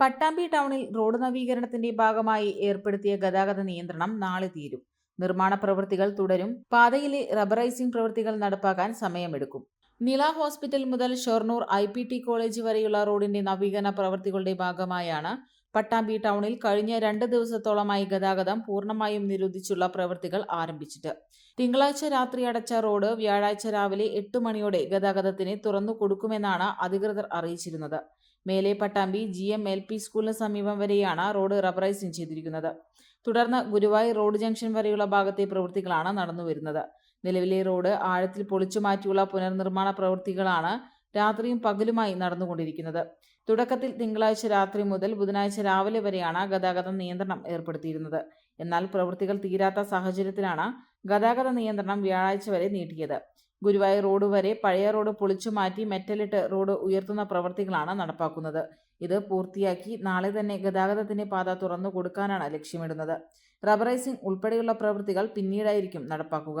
പട്ടാമ്പി ടൗണിൽ റോഡ് നവീകരണത്തിന്റെ ഭാഗമായി ഏർപ്പെടുത്തിയ ഗതാഗത നിയന്ത്രണം നാളെ തീരും. നിർമ്മാണ പ്രവൃത്തികൾ തുടരും. പാതയിലെ റബ്ബറൈസിംഗ് പ്രവൃത്തികൾ നടപ്പാക്കാൻ സമയമെടുക്കും. നില ഹോസ്പിറ്റൽ മുതൽ Shoranur I P T college വരെയുള്ള റോഡിന്റെ നവീകരണ പ്രവൃത്തികളുടെ ഭാഗമായാണ് പട്ടാമ്പി ടൗണിൽ കഴിഞ്ഞ രണ്ട് ദിവസത്തോളമായി ഗതാഗതം പൂർണമായും നിരോധിച്ചുള്ള പ്രവൃത്തികൾ ആരംഭിച്ചിട്ട് തിങ്കളാഴ്ച രാത്രി അടച്ച റോഡ് വ്യാഴാഴ്ച രാവിലെ എട്ട് മണിയോടെ ഗതാഗതത്തിന് തുറന്നു കൊടുക്കുമെന്നാണ് അധികൃതർ അറിയിച്ചിരുന്നത്. Mele Pattambi G M L P സ്കൂളിന് സമീപം വരെയാണ് റോഡ് റബ്ബറൈസിംഗ് ചെയ്തിരിക്കുന്നത്. തുടർന്ന് ഗുരുവായൂർ റോഡ് ജംഗ്ഷൻ വരെയുള്ള ഭാഗത്തെ പ്രവൃത്തികളാണ് നടന്നുവരുന്നത് നിലവിലെ റോഡ് ആഴത്തിൽ പൊളിച്ചു മാറ്റിയുള്ള പുനർനിർമ്മാണ പ്രവൃത്തികളാണ് രാത്രിയും പകലുമായി നടന്നുകൊണ്ടിരിക്കുന്നത്. തുടക്കത്തിൽ തിങ്കളാഴ്ച രാത്രി മുതൽ ബുധനാഴ്ച രാവിലെ വരെയാണ് ഗതാഗത നിയന്ത്രണം ഏർപ്പെടുത്തിയിരുന്നത്. എന്നാൽ പ്രവൃത്തികൾ തീരാത്ത സാഹചര്യത്തിലാണ് ഗതാഗത നിയന്ത്രണം വ്യാഴാഴ്ച വരെ നീട്ടിയത്. ഗുരുവായൂർ റോഡ് വരെ പഴയ റോഡ് പൊളിച്ചു മാറ്റി മെറ്റലിട്ട് റോഡ് ഉയർത്തുന്ന പ്രവൃത്തികളാണ് നടപ്പാക്കുന്നത്. ഇത് പൂർത്തിയാക്കി നാളെ തന്നെ ഗതാഗതത്തിന്റെ പാത തുറന്നു കൊടുക്കാനാണ് ലക്ഷ്യമിടുന്നത്. റബറൈസിംഗ് ഉൾപ്പെടെയുള്ള പ്രവൃത്തികൾ പിന്നീടായിരിക്കും നടപ്പാക്കുക.